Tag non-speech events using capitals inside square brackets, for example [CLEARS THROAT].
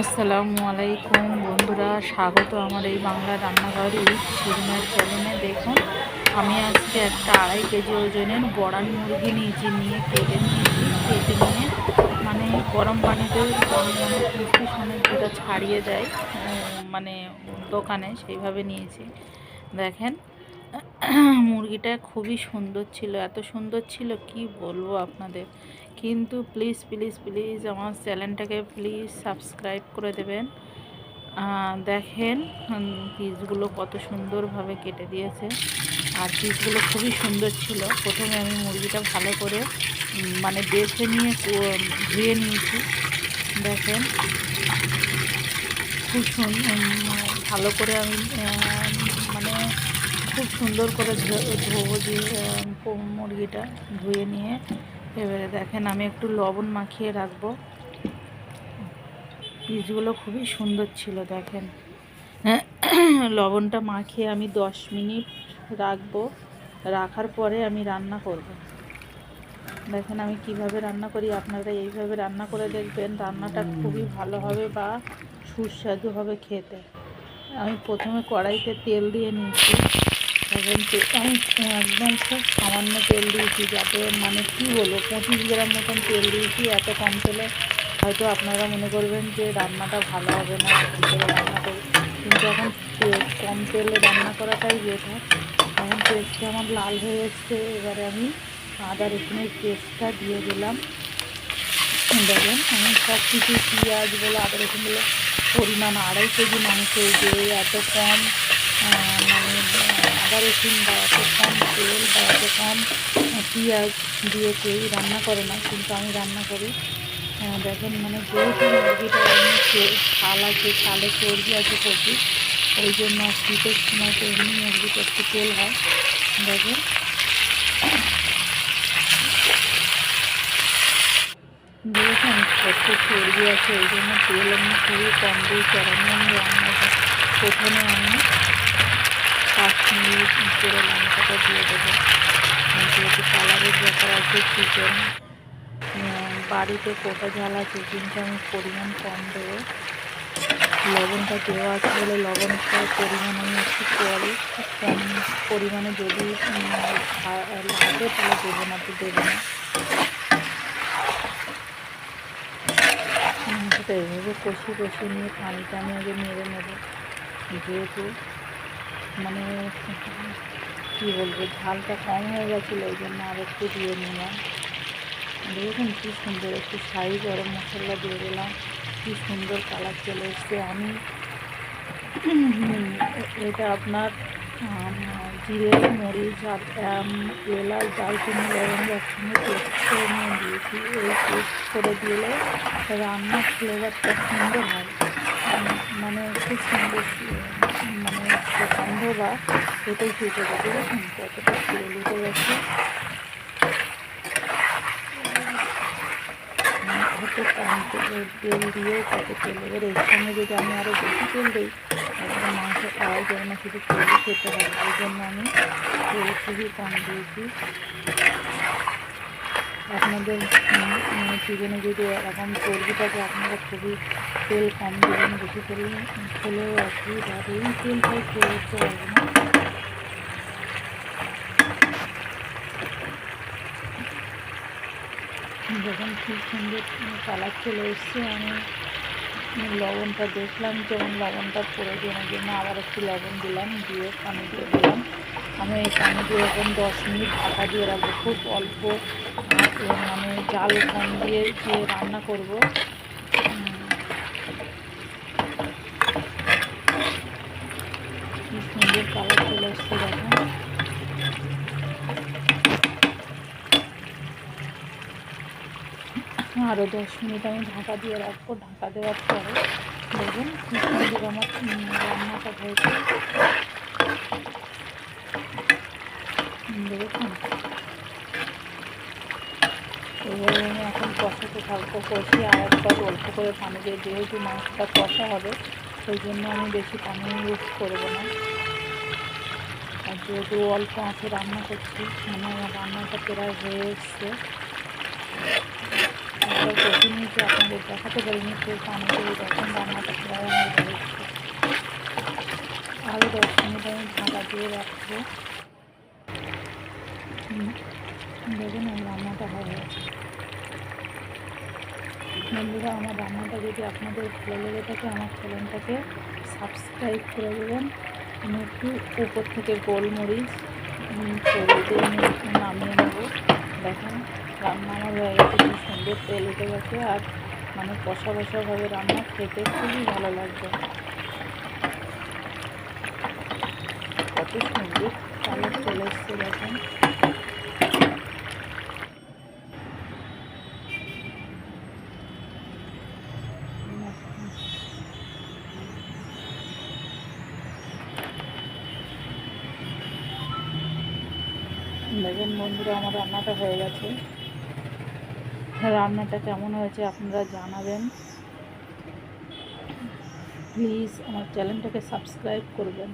আসসালামু আলাইকুম বন্ধুরা, স্বাগত আমার এই বাংলা রান্নাঘর উইথ শিরমার চ্যানেলে দেখুন, আমি আজকে একটা আড়াই কেজি ওজনের বড়ান মুরগি নিয়েছি, নিয়ে কেটে নিয়েছি। কেটে নিয়ে মানে গরম পানিতে গরম মানে মিষ্টি সমেত যেটা ছাড়িয়ে দেয় মানে দোকানে, সেইভাবে নিয়েছি। দেখেন মুরগিটা খুবই সুন্দর ছিল এত সুন্দর ছিল কি বলব আপনাদের। কিন্তু প্লিজ প্লিজ প্লিজ আমার চ্যানেলটাকে প্লিজ সাবস্ক্রাইব করে দেবেন। দেখেন পিসগুলো কত সুন্দরভাবে কেটে দিয়েছে। আর পিসগুলো খুবই সুন্দর ছিল। প্রথমে আমি মুরগিটা ভালো করে মানে বেছে নিয়ে ধুয়ে নিয়েছি। দেখেন খুব সুন- উম, ভালো করে আমি খুব সুন্দর করে ধোবো যে মুরগিটা ধুয়ে নিয়ে। এবারে দেখেন, আমি একটু লবণ মাখিয়ে রাখব। পিসগুলো খুবই সুন্দর ছিল, দেখেন। [CLEARS THROAT] লবণটা মাখিয়ে আমি দশ মিনিট রাখব। রাখার পরে আমি রান্না করব। দেখেন, আমি কীভাবে রান্না করি, আপনারা এইভাবে রান্না করে দেখবেন। রান্নাটা খুবই ভালো হবে বা সুস্বাদু হবে খেতে। আমি প্রথমে কড়াইতে তেল দিয়ে নিয়েছি। এখন তে- আমি একদম খুব সামান্য তেল দিয়েছি যাতে মানে কী বলব, পঁচিশ গ্রাম মতন তেল দিয়েছি, এত কম তেলে হয়তো আপনারা মনে করবেন যে রান্নাটা ভালো হবে না রান্না করি। কিন্তু এখন কম তেলে রান্না করাটাই বেটার এখন পেস্টটা আমার লাল হয়ে এসছে, এবারে আমি আদা রসুনের পেস্টটা দিয়ে দিলাম। দেখেন, আমি সব কিছু পেঁয়াজ বলে, আদা রসুন পরিমাণ আড়াই কেজি মাংস যে এত কম মানে আদা, রসুন বা এত কম তেল বা এত কম পেঁয়াজ দিয়ে কেউই রান্না করে না, কিন্তু আমি রান্না করি। দেখেন মানে যেহেতু মুরগিটা এমনি ছাল আছে ছালে চর্বি আছে প্রচুর, ওই জন্য শীতের সময় তো এমনি মুরগিটা একটু তেল হয়। দেখেন। দেখেছেন কত চর্বি আছে, ওই জন্য তেল আমি খুবই কম আর আমি আমি রান্নাটা প্রথমে আমি পাঁচ মিনিট লঙ্কাটা দিয়ে দেবো। যেহেতু কালারের ব্যাপার আছে চিকেন বাড়িতে কোটা ঝাল আছে, কিন্তু আমি পরিমাণ কম দেবো। লবণটা দেওয়া আছে বলে লবণটার পরিমাণ আমি একটু পরে কম পরিমাণে যদি লাগে তাহলে দেবো না তো দেবো না। এভাবে কষিয়ে কষিয়ে নিয়ে পানিটা আমি আগে মেরে নেব। যেহেতু মানে কী বলব, ঝালটা কম হয়ে গেছিল ওই জন্য আর একটু দিয়ে নিলাম। দেখুন কী সুন্দর, একটু শাহি গরম মশলা দিয়ে দিলাম। কী সুন্দর কালার চলে এসছে। আমি, এটা আপনার জিরে, মরিচ আর এলাচ, দারচিনি লবঙ্গ একসঙ্গে পেস্ট করে নিয়ে দিয়েছি। এই পেস্ট করে দিলে রান্নার ফ্লেভারটা সুন্দর হয়। মানে খুব মানে গন্ধ বা এটাই ফুটে যাবে দেখুন কতটা তেল উঠে গেছে তেল তেল দিয়েও কত তেল এবার এর সঙ্গে যদি আমি আরও বেশি তেল দিই, তাহলে মাংস খাওয়াই যাবে না শুধু তেলই খেতে হবে ওই জন্য আমি তেল খুবই কম দিয়েছি। আপনাদের মানে চিকেনে যদি এরকম চর্বি থাকে আপনারা খুবই তেল কম দেবেন, বেশি করে খেলেও অসুবিধা হবে। এই তেলটাই খেয়ে উঠতে পারবে না। যখন খুব সুন্দর কালার চলে এসছে, আমি লবণটা দেখলাম যেমন লবণটা প্রয়োজন ওই জন্য আবার একটু লবণ দিলাম, দিয়ে পানি দিয়ে দিলাম। আমি এই পানি দিয়ে এখন দশ মিনিট ঢাকা দিয়ে রাখব। খুব অল্প মানে জাল কম দিয়ে রান্না করব। কি সুন্দর কালার চলে এসছে দেখেন আরও দশ মিনিট আমি ঢাকা দিয়ে রাখব। ঢাকা দেওয়ার পরে দেখুন সুন্দর আমার রান্নাটা হয়েছে উম, দেখুন এবারে আমি এখন থাকব কষিয়ে আর একবার অল্প করে পানি দিয়ে যেহেতু মাংসটা কষা হবে ওই জন্য আমি বেশি পানি ইউজ করব না। আর যেহেতু অল্প আঁচে রান্না করছি মানে আমার রান্নাটা প্রায় হয়ে এসছে। একবার নিয়েছি আপনাদের দেখাতে পারিনি তো পানি দিয়ে দেখুন রান্নাটা প্রায় আমার হয়ে গেছে আরও দশ মিনিট আমি ঢাকা দিয়ে রাখব। দেখুন, আমার রান্নাটা হয়ে গেছে। বন্ধুরা, আমার রান্নাটা যদি আপনাদের ভালো লেগে থাকে, আমার চ্যানেলটাকে সাবস্ক্রাইব করে দেবেন। আমি একটু উপর থেকে গোলমরিচ নামিয়ে নেব। দেখেন, রান্না আমার হয়ে গেছে খুব সুন্দর তেল উঠে গেছে। আর মানে কষা কষাভাবে রান্না খেতে খুবই ভালো লাগবে কত সুন্দর কালার চলে এসছে, দেখেন। দেখুন বন্ধুরা, আমার রান্নাটা হয়ে গেছে। রান্নাটা কেমন হয়েছে আপনারা জানাবেন। প্লিজ আমার চ্যানেলটাকে সাবস্ক্রাইব করবেন।